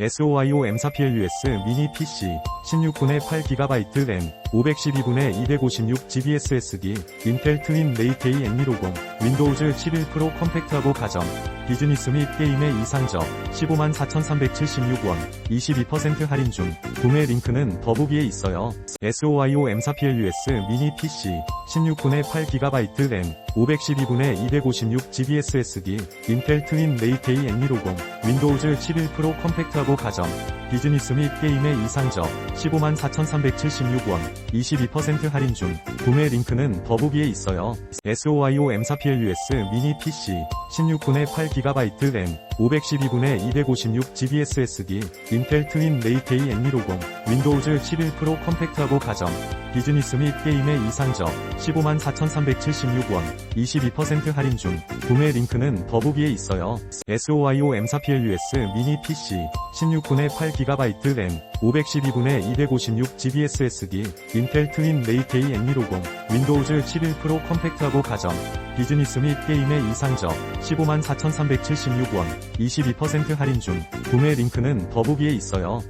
SOIO M4PLUS 미니 PC 16분의 8GB 램 512분의 256GB SSD 인텔 트윈 레이트 A N150 윈도우즈 11 프로 컴팩트하고 가정 비즈니스 및 게임의 이상적 154,376원 22% 할인 중 구매 링크는 더보기에 있어요. SOIO M4PLUS 미니 PC 16분의 8GB 램 512분의 256GB SSD 인텔 트윈 레이트 A N150 윈도우즈 11 프로 컴팩트하고 가정 비즈니스 및 게임의 이상적 154,376원 22% 할인 중 구매 링크는 더보기에 있어요. SOIO M4PLUS 미니 PC 16분의 8GB 램 512분의 256GB SSD 인텔 트윈 레이트 A N150 윈도우즈 11 프로 컴팩트하고 가정 비즈니스 및 게임의 이상적 154,376원 22% 할인 중 구매 링크는 더보기에 있어요. SOIO M4PLUS 미니 PC 16분의 8GB 램 512분의 256GB SSD 인텔 트윈 레이트 A N150 윈도우즈 11 프로 컴팩트하고 가정 비즈니스 및 게임의 이상적 154,376원 22% 할인 중 구매 링크는 더보기에 있어요.